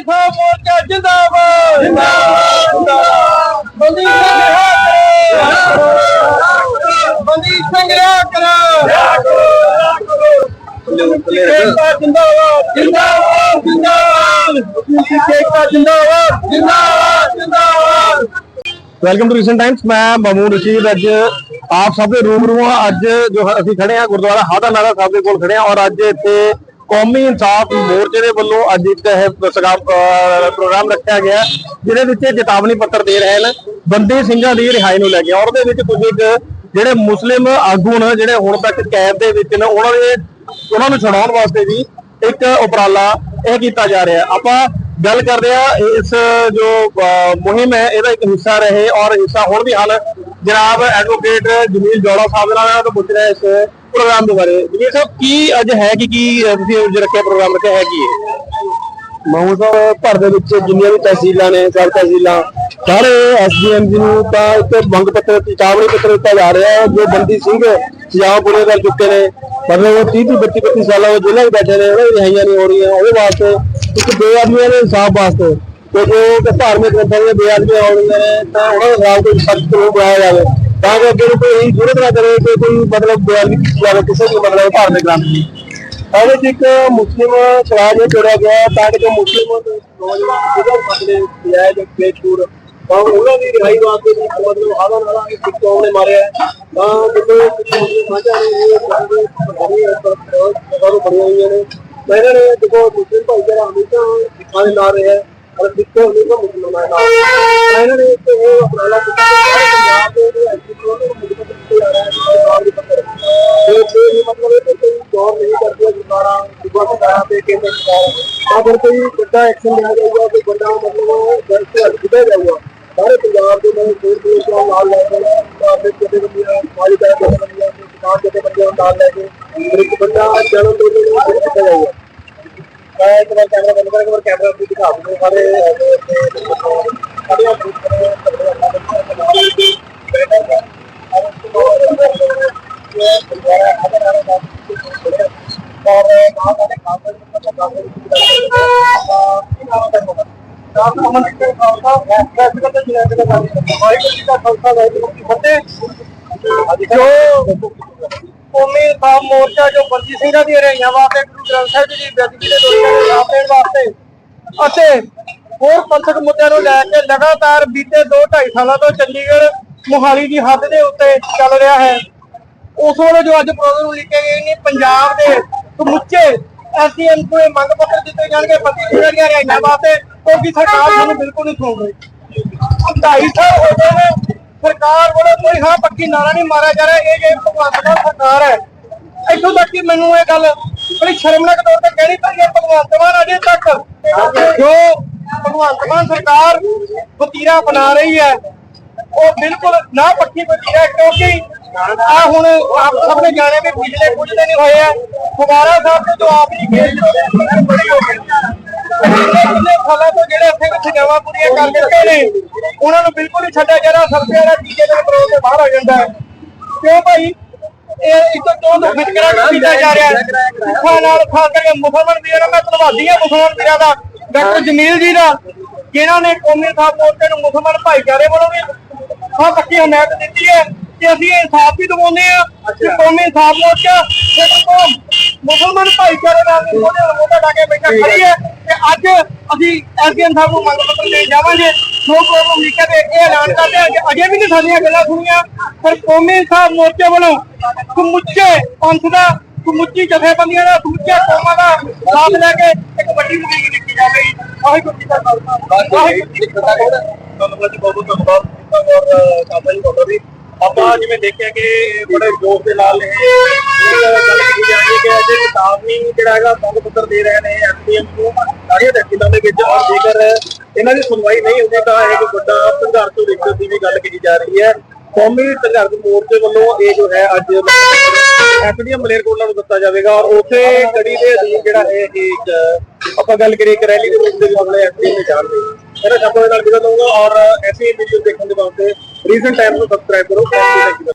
ਸਾਹਿਬ ਮੋਰਚਾ ਜਿੰਦਾਬਾਦ। ਜਿੰਦਾਬਾਦ। ਬੰਦੀ ਸੰਗ੍ਰਹਿ ਬੰਦੀ ਸੰਗ੍ਰਹਿ ਕਰੋ ਏਕਤਾ ਜਿੰਦਾਬਾਦ। ਜਿੰਦਾਬਾਦ। ਜਿੰਦਾਬਾਦ। ਏਕਤਾ ਜਿੰਦਾਬਾਦ। ਜਿੰਦਾਬਾਦ। ਜਿੰਦਾਬਾਦ। ਵੈਲਕਮ ਟੂ ਰੀਸੈਂਟ ਟਾਈਮਸ ਮੈਂ ਮਮੂ ਰਸ਼ੀਦ ਅੱਜ ਆਪ ਸਭ ਦੇ ਰੂਬਰੂ ਹਾਂ। ਅੱਜ ਜੋ ਅਸੀਂ ਖੜੇ ਹਾਂ ਗੁਰਦੁਆਰਾ ਹਾਦਾ ਨਾਰਾ ਸਾਹਿਬ ਦੇ ਕੋਲ ਖੜੇ ਹਾਂ ਔਰ ਅੱਜ ਇੱਥੇ ਕੌਮੀ ਇਨਸਾਫ ਮੋਰਚੇ ਦੇ ਵੱਲੋਂ ਅੱਜ ਇੱਕ ਪ੍ਰੋਗਰਾਮ ਰੱਖਿਆ ਗਿਆ, ਜਿਹਦੇ ਵਿੱਚ ਚੇਤਾਵਨੀ ਪੱਤਰ ਦੇ ਰਹੇ ਨੇ, ਬੰਦੀ ਸਿੰਘਾਂ ਦੀ ਰਿਹਾਈ ਨੂੰ ਲੈ ਕੇ। ਔਰ ਉਹਦੇ ਵਿੱਚ ਕੁਝ ਜਿਹੜੇ ਮੁਸਲਿਮ ਆਗੂ ਨੇ, ਜਿਹੜੇ ਹੁਣ ਤੱਕ ਕੈਦ ਦੇ ਵਿੱਚ ਨੇ, ਉਹਨਾਂ ਦੇ, ਉਹਨਾਂ ਨੂੰ ਛਡਾਉਣ ਵਾਸਤੇ ਵੀ ਇੱਕ ਉਪਰਾਲਾ ਇਹ ਕੀਤਾ ਜਾ ਰਿਹਾ। ਆਪਾਂ ਗੱਲ ਕਰਦੇ ਆ ਇਸ ਜੋ ਮੁਹਿੰਮ ਹੈ, ਇਹਦਾ ਇੱਕ ਹਿੱਸਾ ਰਹੇ ਔਰ ਹਿੱਸਾ ਹੁਣ ਵੀ ਹਾਲ ਜਨਾਬ ਐਡਵੋਕੇਟ ਜਮੀਲ ਜੋੜਾ ਸਾਹਿਬ ਨਾਲ ਇਹਨਾਂ ਪੁੱਛ ਰਿਹਾ ਇਸ ਪ੍ਰੋਗਰਾਮ ਦੇ ਬਾਰੇ। ਜਮੀਲ ਸਾਹਿਬ, ਕੀ ਅੱਜ ਹੈ ਕਿ ਕੀ ਤੁਸੀਂ ਅੱਜ ਰੱਖਿਆ ਪ੍ਰੋਗਰਾਮ ਰੱਖਿਆ ਹੈ ਕੀ ਹੈ ਮਾਹੂ ਸਾਹਿਬ ਭਰ ਦੇ ਵਿੱਚ ਜਿੰਨੀਆਂ ਵੀ ਤਹਿਸੀਲਾਂ ਨੇ ਸਬ ਤਹਿਸੀਲਾਂ, ਸਾਰੇ ਐਸਡੀਐਮ ਜੀ ਨੂੰ ਤਾਂ ਇੱਕ ਮੰਗ ਪੱਤਰ ਚੇਤਾਵਨੀ ਪੱਤਰ ਦਿੱਤਾ ਜਾ ਰਿਹਾ ਹੈ। ਜੋ ਬੰਦੀ ਸਿੰਘ ਸਜ਼ਾਵਾਂ ਕਰ ਚੁੱਕੇ ਨੇ ਮਤਲਬ ਉਹ 30 32 32 ਸਾਲਾਂ ਤੋਂ ਜੇਲ੍ਹਾਂ ਵਿੱਚ ਬੈਠੇ ਨੇ, ਉਹਨਾਂ ਦੀ ਰਿਹਾਈਆਂ ਨਹੀਂ ਹੋ ਰਹੀਆਂ। ਉਹਦੇ ਵਾਸਤੇ ਇੱਕ ਬੇਆਦਮੀਆਂ ਦੇ ਇਨਸਾਫ ਵਾਸਤੇ। ਤੇ ਧਾਰਮਿਕ ਗ੍ਰੰਥਾਂ ਦੀਆਂ ਬੇਆਦਮੀਆਂ ਹੋਣਗੀਆਂ ਨੇ, ਤਾਂ ਉਹਨਾਂ ਦੇ ਖਿਲਾਫ ਕੋਈ ਸਖਤ ਕਾਨੂੰਨ ਬਣਾਇਆ ਜਾਵੇ। ਤਾਂ ਕਿ ਅੱਗੇ ਨੂੰ ਕੋਈ ਇਹੀ ਜ਼ਰੂਰਤ ਨਾ ਕਰੇ ਕਿ ਕੋਈ ਮਤਲਬ ਬੇਆਦਮੀ ਕੀਤੀ ਜਾਵੇ, ਕਿਸੇ ਵੀ ਮਤਲਬ ਧਾਰਮਿਕ ਗ੍ਰੰਥ ਦੀ। ਉਹਦੇ ਵਿੱਚ ਇੱਕ ਮੁਸਲਿਮ ਸਰਾਜ ਨੂੰ ਜੋੜਿਆ ਗਿਆ, ਤਾਂ ਕਿ ਜੋ ਮੁਸਲਿਮ ਨੌਜਵਾਨ ਜਿਹਦਾ ਮਸਲੇ ਜਾਇਜ਼ ਪੇਸ਼ਪੂਰ ਤਾਂ ਉਹਨਾਂ ਦੀ ਰਿਹਾਈ ਵਾਸਤੇ ਵੀ ਮਤਲਬ ਆਵਾ ਨਾਲਾ ਇੱਕ ਕੌਮ ਨੇ ਮਾਰਿਆ ਹੈ। ਤਾਂ ਜਦੋਂ ਮੁਸਲਿਮ ਮਾਝਾ ਨੇ, ਇਹ ਸਾਰੇ ਬੜੀ ਸਰਕਾਰੋਂ ਹੋਈਆਂ ਨੇ। ਤਾਂ ਇਹਨਾਂ ਨੇ ਦੇਖੋ, ਮੁਸਲਿਮ ਭਾਈਚਾਰਾ ਹਮੇਸ਼ਾ ਸਿੱਖਾਂ ਦੇ ਨਾਲ ਰਿਹਾ ਹੈ ਔਰ ਸਿੱਖ ਹਮੇਸ਼ਾ ਮੁਸਲਮਾਨਾਂ ਦੇ ਨਾਲ ਤਾਂ ਇਹਨਾਂ ਨੇ ਇੱਕ ਇਹ ਉਪਰਾਲਾ ਕੀਤਾ ਕਿ ਸਾਰੇ ਪੰਜਾਬ ਦੇ ਜਿਹੜੇ ਐਜੂਕੇਸ਼ਨ ਨੂੰ ਮੁਕਤ ਕੀਤੇ ਜਾ ਰਿਹਾ ਹੈ ਸਰਕਾਰ ਦੇ ਪੱਤਰ ਤੇ ਫਿਰ ਇਹ ਮਤਲਬ ਇਹ ਕਿ ਕੋਈ ਗੌਰ ਨਹੀਂ ਕਰਦੀ ਸਰਕਾਰਾਂ ਸੂਬਾ ਸਰਕਾਰਾਂ ਤੇ ਕੇਂਦਰ ਸਰਕਾਰ ਤਾਂ ਫਿਰ ਕੋਈ ਵੱਡਾ ਐਕਸ਼ਨ ਲਿਆ ਜਾਊਗਾ ਕੋਈ ਵੱਡਾ ਮਤਲਬ ਗਲਤ ਹੱਲ ਕੀਤਾ ਜਾਊਗਾ ਸਾਰੇ ਪੰਜਾਬ ਦੇ ਨਾਲ ਦੂਰ ਦੂਰ ਤੋਂ ਨਾਲ ਲੈ ਕੇ ਪੰਜਾਬ ਦੇ ਜਿਹੜੇ ਬੰਦੀਆਂ ਸਮਾਜਿਕ ਦੇ ਬੰਦੀਆਂ ਕਿਸਾਨ ਦੇ ਬੰਦੀਆਂ ਨੂੰ ਨਾਲ ਲੈ ਕੇ ਫਿਰ ਇੱਕ ਸ਼ੁਰੂ ਵਾਰ ਕੈਮਰਾ ਬੰਦ ਕਰਕੇ ਇੱਕ ਵਾਰ ਕੈਮਰਾ ਵੀ ਦਿਖਾ ਦੂੰਗਾ ਸਾਰੇ। ਸਾਡੀਆਂ ਜੋ ਕੌਮੀ ਇਨਸਾਫ ਮੋਰਚਾ ਜੋ ਬੰਦੀ ਸਿੰਘਾਂ ਦੀ ਰਿਹਾਈਆਂ ਵਾਸਤੇ ਗੁਰੂ ਗ੍ਰੰਥ ਸਾਹਿਬ ਜੀ ਦੀ ਬੇਅਦਬੀ ਦੇ ਦੋਸ਼ਾਂ ਨੂੰ ਇਨਸਾਫ ਦੇਣ ਵਾਸਤੇ ਅਤੇ ਹੋਰ ਪੰਥਕ ਮੁੱਦਿਆਂ ਨੂੰ ਲੈ ਕੇ ਲਗਾਤਾਰ ਬੀਤੇ 2.5 ਸਾਲਾਂ ਤੋਂ ਚੰਡੀਗੜ੍ਹ ਮੁਹਾਲੀ ਦੀ ਹੱਦ ਦੇ ਉੱਤੇ ਚੱਲ ਰਿਹਾ ਹੈ। ਉਸ ਵੇਲੇ ਜੋ ਅੱਜ ਪ੍ਰੋਗਰਾਮ ਲਿਖੇ ਗਏ ਨੇ, ਪੰਜਾਬ ਦੇ ਸਮੁੱਚੇ ਐਸਡੀਐਮ ਨੂੰ ਇਹ ਮੰਗ ਪੱਤਰ ਦਿੱਤੇ ਜਾਣਗੇ ਬੰਦੀ ਸਿੰਘਾਂ ਦੀਆਂ ਰਿਹਾਈਆਂ ਵਾਸਤੇ, ਕਿਉਂਕਿ ਸਰਕਾਰ ਸਾਨੂੰ ਬਿਲਕੁਲ ਨਹੀਂ ਸੁਣ ਰਹੀ। ਢਾਈ ਸਾਲ ਹੋ ਗਏ ਨੇ ਸਰਕਾਰ ਵੱਲੋਂ ਕੋਈ ਹਾਂ ਪੱਕੀ ਨਾਰਾ ਨਹੀਂ ਮਾਰਿਆ ਜਾ ਰਿਹਾ, ਇਹ ਜੇ ਭਗਵੰਤ ਮਾਨ ਸਰਕਾਰ ਹੈ। ਇੱਥੋਂ ਤੱਕ ਕਿ ਮੈਨੂੰ ਇਹ ਗੱਲ ਬੜੀ ਸ਼ਰਮਨਾਕ ਤੌਰ ਤੇ ਕਹਿਣੀ ਪਈ ਹੈ, ਭਗਵੰਤ ਮਾਨ ਅਜੇ ਤੱਕ। ਜੋ ਭਗਵੰਤ ਮਾਨ ਸਰਕਾਰ ਵਤੀਰਾ ਬਣਾ ਰਹੀ ਹੈ, ਉਹ ਬਿਲਕੁਲ ਨਾ ਪੱਕੀ ਵਤੀਰਾ ਕਿਉਂਕਿ ਆ ਹੁਣ ਆਪ ਸਭ ਨੇ ਜਾਣੇ ਵੀ ਪਿਛਲੇ ਕੁਝ ਦਿਨ ਹੋਏ ਆ ਫੁਵਾਰਾ ਸਾਹਿਬ ਤੋਂ ਆਪ ਜੀ ਖੇਡ ਬੜੀ ਹੋ ਗਈ ਪਿਛਲੇ ਸਾਲਾਂ ਤੋਂ ਜਮਾ ਪੂਰੀਆਂ ਕਰ ਚੁੱਕੇ ਨੇ। ਉਹਨਾਂ ਨੂੰ ਬਿਲਕੁਲ ਹੀ ਛੱਡਿਆ ਜਿਹੜਾ ਸਰਸੇ ਵਾਲਾ ਟੀਕੇ ਦੇ ਪ੍ਰੋਗਰਾਮ ਦੇ ਬਾਹਰ ਹੋ ਜਾਂਦਾ ਹੈ। ਕਿਉਂ ਭਾਈ? ਇਹ ਇਸ ਤੋਂ ਤੋਂ ਵਿਤਕਰਾ ਕੀਤਾ ਜਾ ਰਿਹਾ ਹੈ। ਸਿੱਖਾਂ ਨਾਲ ਖਾਸ ਕਰਕੇ ਮੁਸਲਮਾਨ ਵੀਰਾਂ ਨਾਲ ਮੈਂ ਧੰਨਵਾਦੀ ਹਾਂ ਮੁਸਲਮਾਨ ਵੀਰਾਂ ਦਾ। ਡਾਕਟਰ ਜਮੀਲ ਜੀ ਦਾ ਜਿਨ੍ਹਾਂ ਨੇ ਕੌਮੀ ਇਨਸਾਫ ਮੋਰਚੇ ਨੂੰ ਮੁਸਲਮਾਨ ਭਾਈਚਾਰੇ ਵੱਲੋਂ ਵੀ ਹਾਂ ਪੱਕੀ ਹਮਾਇਤ ਦਿੱਤੀ ਹੈ ਕਿ ਅਸੀਂ ਇਹ ਇਨਸਾਫ ਵੀ ਦਿਵਾਉਂਦੇ ਆ ਕਿ ਕੌਮੀ ਇਨਸਾਫ ਮੋਰਚਾ ਸਿੱਖ ਕੌਮ ਮੁਸਲਮਾਨ ਭਾਈਚਾਰੇ ਨਾਲ ਵੀ ਉਹਦੇ ਮੋਢਾ ਲਾ ਕੇ ਬੈਠਾ ਖੜੀ ਹੈ। ਤੇ ਅੱਜ ਅਸੀਂ ਐਸਡੀਐਮ ਸਾਹਿਬ ਨੂੰ ਮੰਗ ਪੱਤਰ ਦੇਣ ਜਾਵਾਂਗੇ। ਨੋ ਪ੍ਰੋਬਲਮ ਲਿਖ ਕੇ ਇਹ ਐਲਾਨ ਕਰਦੇ ਹਾਂ ਕਿ ਅਜੇ ਵੀ ਨਹੀਂ ਸਾਡੀਆਂ ਗੱਲਾਂ ਸੁਣੀਆਂ। ਪਰ ਕੌਮੀ ਇਨਸਾਫ ਮੋਰਚੇ ਵੱਲੋਂ ਸਮੁੱਚੇ ਪੰਥ ਦਾ ਸਮੁੱਚੀ ਜਥੇਬੰਦੀਆਂ ਦਾ ਸਮੁੱਚਾ ਕੌਮਾਂ ਦਾ ਸਾਥ ਲੈ ਕੇ ਇੱਕ ਵੱਡੀ ਮੁਹਿੰਮ ਲਿਖੀ ਜਾਵੇਗੀ। ਵਾਹਿਗੁਰੂ ਜੀ ਕਾ ਖਾਲਸਾ। ਵਾਹਿਗੁਰੂ ਜੀ ਕੀ ਫਤਿਹ। ਜੀ ਬਹੁਤ ਬਹੁਤ ਧੰਨਵਾਦ ਔਰ ਕਾਬਾ ਜੀ। ਤੁਹਾਡਾ ਵੀ ਆਪਾਂ ਜਿਵੇਂ ਦੇਖਿਆ ਕਿ ਬੜੇ ਜੋਸ਼ ਦੇ ਨਾਲ ਇਹ ਗੱਲ ਕੀਤੀ ਜਾ ਰਹੀ ਹੈ ਕਿ ਅਜੇ ਚੇਤਾਵਨੀ ਜਿਹੜਾ ਹੈਗਾ ਮੰਗ ਪੱਤਰ ਦੇ ਰਹੇ ਨੇ ਐਸਪੀਐਮ ਨੂੰ। ਸਾਰੀਆਂ ਤਹਿਸੀਲਾਂ ਦੇ ਵਿੱਚ ਔਰ ਜੇਕਰ ਇਹਨਾਂ ਦੀ ਸੁਣਵਾਈ ਨਹੀਂ ਹੁੰਦੀ ਤਾਂ ਇਹ ਵੱਡਾ ਸੰਘਰਸ਼ ਵਿਕਸਤ ਦੀ ਵੀ ਗੱਲ ਕੀਤੀ ਜਾ ਰਹੀ ਹੈ। ਕੌਮੀ ਸੰਘਰਸ਼ ਮੋਰਚੇ ਵੱਲੋਂ ਇਹ ਜੋ ਹੈ ਅੱਜ ਐਸਡੀਐਮ ਮਲੇਰਕੋਟਲਾ ਨੂੰ ਦਿੱਤਾ ਜਾਵੇਗਾ ਔਰ ਉਸੇ ਕੜੀ ਦੇ ਅਧੀਨ ਜਿਹੜਾ ਇਹ ਇੱਕ ਆਪਾਂ ਗੱਲ ਕਰੀਏ ਇੱਕ ਰੈਲੀ ਦੇ ਰੂਪ ਦੇ ਵਿੱਚ ਮਤਲਬ ਐਸਡੀਐਮ ਨੇ ਜਾਣ ਲਈ ਮੇਰਾ ਸ਼ਬਦਾਂ ਨਾਲ ਵਿਦਾ ਦਊਂਗਾ ਔਰ ਐਸੀ ਵੀਡੀਓ ਦੇਖਣ ਦੇ ਵਾਸਤੇ ਰੀਸੈਂਟ ਟਾਈਮ ਨੂੰ ਸਬਸਕ੍ਰਾਈਬ ਕਰੋ